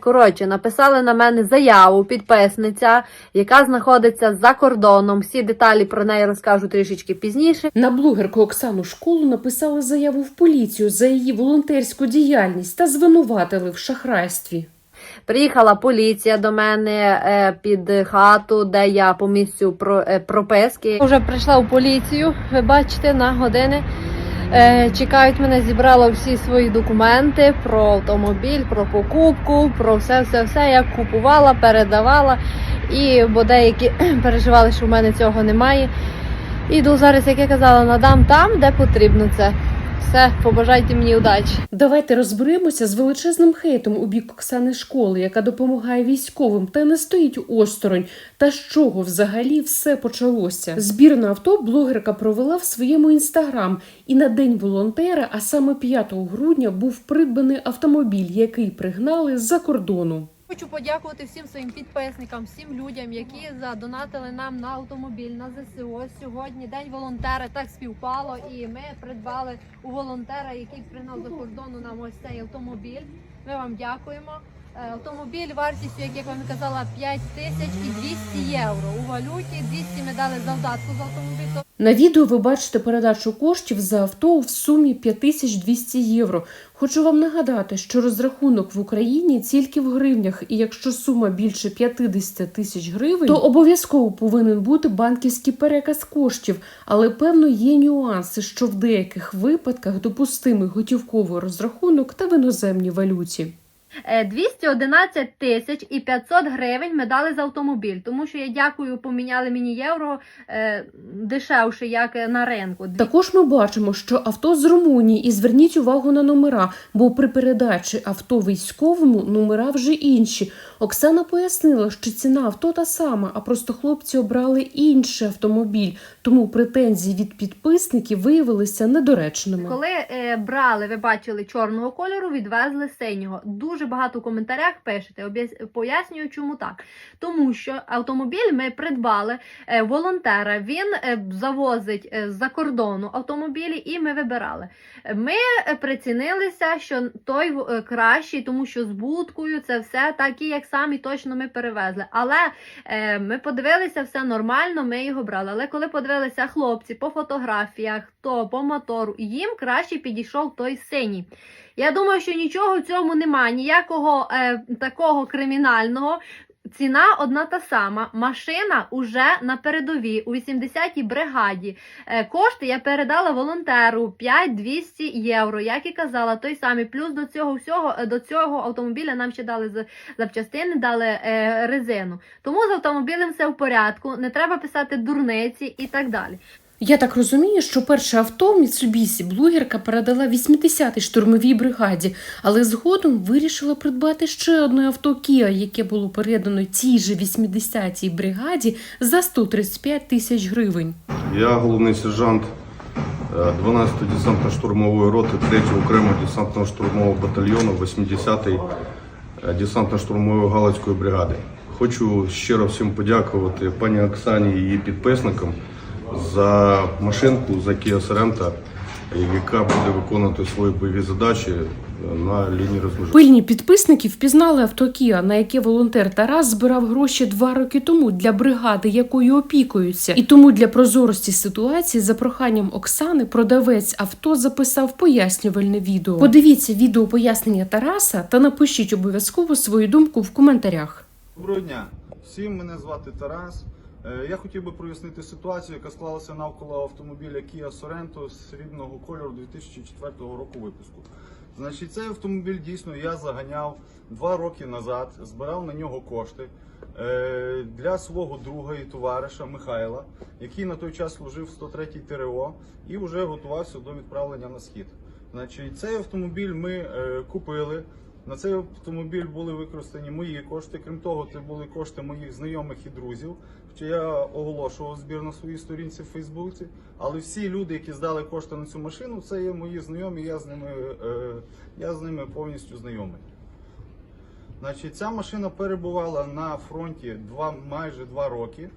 Коротше, написали на мене заяву підписниця, яка знаходиться за кордоном. Всі деталі про неї розкажу трішечки пізніше. На блогерку Оксану Школу написали заяву в поліцію за її волонтерську діяльність та звинуватили в шахрайстві. Приїхала поліція до мене е, під хату, де я по місцю про, е, прописки. Вже прийшла у поліцію, ви бачите, на години. Е, чекають мене, зібрала всі свої документи про автомобіль, про покупку, про все, все, все. Я купувала, передавала. І бо деякі переживали, що в мене цього немає. Іду зараз, як я казала, надам там, де потрібно це. Все, побажайте мені удачі. Давайте розберемося з величезним хейтом у бік Оксани Школи, яка допомагає військовим та не стоїть осторонь. Та з чого взагалі все почалося? Збір на авто блогерка провела в своєму інстаграм, і на день волонтера, а саме 5 грудня, був придбаний автомобіль, який пригнали з-за кордону. Хочу подякувати всім своїм підписникам, всім людям, які задонатили нам на автомобіль на ЗСУ. Сьогодні день волонтера так співпало, і ми придбали у волонтера, який пригнав за кордону нам ось цей автомобіль. Ми вам дякуємо. Е, Автомобіль вартістю, як я вам казала, 5 тисяч і 200 євро у валюті. 200 ми дали завдатку за автомобіль. На відео ви бачите передачу коштів за авто в сумі 5200 євро. Хочу вам нагадати, що розрахунок в Україні тільки в гривнях, і якщо сума більше 50 тисяч гривень, то обов'язково повинен бути банківський переказ коштів. Але певно є нюанси, що в деяких випадках допустимий готівковий розрахунок та в іноземній валюті. Е, 211 тисяч і 500 гривень ми дали за автомобіль, тому що я дякую, поміняли мені євро е, дешевше, як е, на ринку. Також ми бачимо, що авто з Румунії, і зверніть увагу на номера, бо при передачі авто військовому номера вже інші. Оксана пояснила, що ціна авто та сама, а просто хлопці обрали інший автомобіль, тому претензії від підписників виявилися недоречними. Коли е, брали, ви бачили чорного кольору, відвезли синього. Дуже багато в коментарях пишете. Пояснюю, чому так. Тому що автомобіль ми придбали е, волонтера. Він е, завозить е, з-за кордону автомобілі, і ми вибирали. Ми прицінилися, що той е, кращий, тому що з будкою це все такі, як самі точно ми перевезли. Але е, ми подивилися, все нормально, ми його брали. Але коли подивилися хлопці по фотографіях, то по мотору, їм краще підійшов той синій. Я думаю, що нічого в цьому немає, ніякого е, такого кримінального. Ціна одна та сама. Машина уже на передовій у 80-й бригаді. Е, кошти я передала волонтеру 5200 євро. Як і казала, той самий. Плюс до цього всього е, до цього автомобіля нам ще дали запчастини, дали е, резину. Тому з автомобілем все в порядку. Не треба писати дурниці і так далі. Я так розумію, що перше авто Mitsubishi блогерка передала 80-й штурмовій бригаді, але згодом вирішила придбати ще одне авто Kia, яке було передано тій же 80-й бригаді за 135 тисяч гривень. Я головний сержант е, 12-ї десантно-штурмової роти 3-го окремого десантно-штурмового батальйону 80-ї е, десантно-штурмової Галицької бригади. Хочу щиро всім подякувати пані Оксані і її підписникам за машинку, за Kia Sorento, яка буде виконувати свої бойові задачі е, на лінії розмежування. Пильні підписники впізнали авто Kia, на яке волонтер Тарас збирав гроші два роки тому для бригади, якою опікуються. І тому для прозорості ситуації за проханням Оксани продавець авто записав пояснювальне відео. Подивіться відео пояснення Тараса та напишіть обов'язково свою думку в коментарях. Доброго дня. Всім мене звати Тарас. Е, Я хотів би прояснити ситуацію, яка склалася навколо автомобіля Kia Sorento срібного кольору 2004 року випуску. Значить, цей автомобіль дійсно я заганяв два роки назад, збирав на нього кошти е, для свого друга і товариша Михайла, який на той час служив в 103-й ТРО і вже готувався до відправлення на схід. Значить, цей автомобіль ми е, купили. На цей автомобіль були використані мої кошти. Крім того, це були кошти моїх знайомих і друзів. Хоча я оголошував збір на своїй сторінці в Фейсбуці. Але всі люди, які здали кошти на цю машину, це є мої знайомі. Я з ними, е, я з ними повністю знайомий. Значить, ця машина перебувала на фронті два, майже два роки.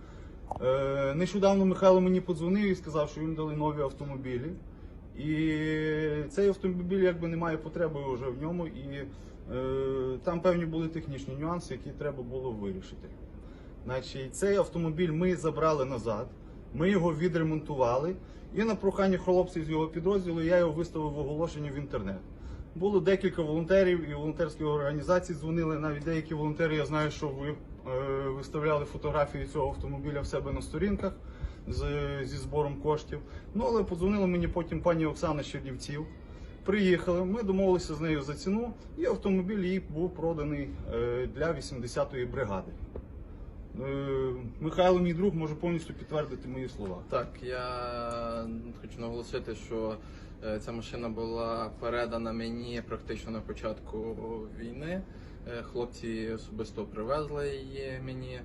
Е, нещодавно Михайло мені подзвонив і сказав, що їм дали нові автомобілі. І цей автомобіль якби немає потреби вже в ньому. І Е, Там певні були технічні нюанси, які треба було вирішити. Значить, цей автомобіль ми забрали назад, ми його відремонтували, і на прохання хлопців з його підрозділу я його виставив в оголошення в інтернет. Було декілька волонтерів і волонтерських організацій дзвонили. Навіть деякі волонтери, я знаю, що ви е, виставляли фотографії цього автомобіля в себе на сторінках з, зі збором коштів. Ну але подзвонила мені потім пані Оксана з Чернівців. Приїхали, ми домовилися з нею за ціну, і автомобіль їй був проданий е, для 80-ї бригади. Е, Михайло, мій друг, може повністю підтвердити мої слова. Так, я хочу наголосити, що е, ця машина була передана мені практично на початку війни. Хлопці особисто привезли її мені,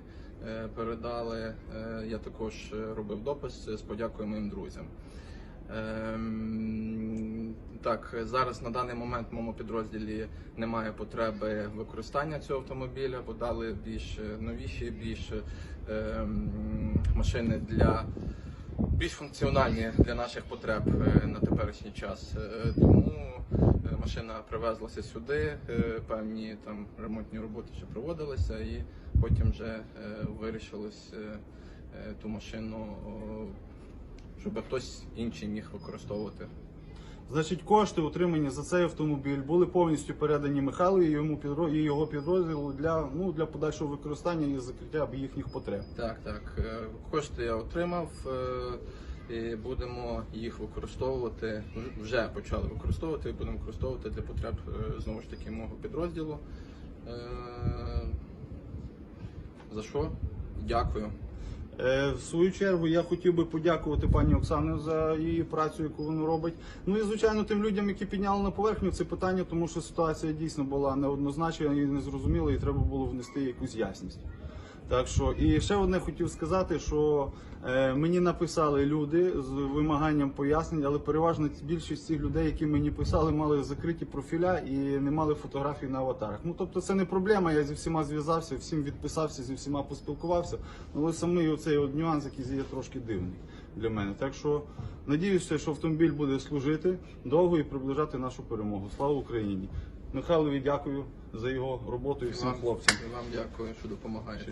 передали. Е, Я також е, робив допис з подякою моїм друзям. Ем, Так, зараз на даний момент в моєму підрозділі немає потреби використання цього автомобіля, бо дали більш новіші, більш ем, машини для більш функціональні для наших потреб е, на теперішній час. Е, Тому е, машина привезлася сюди, певні там ремонтні роботи ще проводилися, і потім вже вирішилось ту машину, щоб хтось інший міг використовувати. Значить, кошти, отримані за цей автомобіль, були повністю передані Михайлу і йому підро... і його підрозділу для, ну, для подальшого використання і закриття їхніх потреб. Так, так. Е, Кошти я отримав. е, І будемо їх використовувати. Вже почали використовувати і будемо використовувати для потреб е, знову ж таки мого підрозділу. За що? Дякую. Е, В свою чергу я хотів би подякувати пані Оксані за її працю, яку вона робить. Ну і звичайно тим людям, які підняли на поверхню це питання, тому що ситуація дійсно була неоднозначна і незрозуміла, і треба було внести якусь ясність. Так що, і ще одне хотів сказати, що е, мені написали люди з вимаганням пояснень, але переважно більшість цих людей, які мені писали, мали закриті профіля і не мали фотографій на аватарах. Ну тобто це не проблема. Я зі всіма зв'язався, всім відписався, зі всіма поспілкувався. Але самий оцей от нюанс, який є трошки дивний для мене. Так що надіюся, що автомобіль буде служити довго і приближати нашу перемогу. Слава Україні! Михайлові дякую за його роботу і всім хлопцям. Вам дякую, що допомагаєте.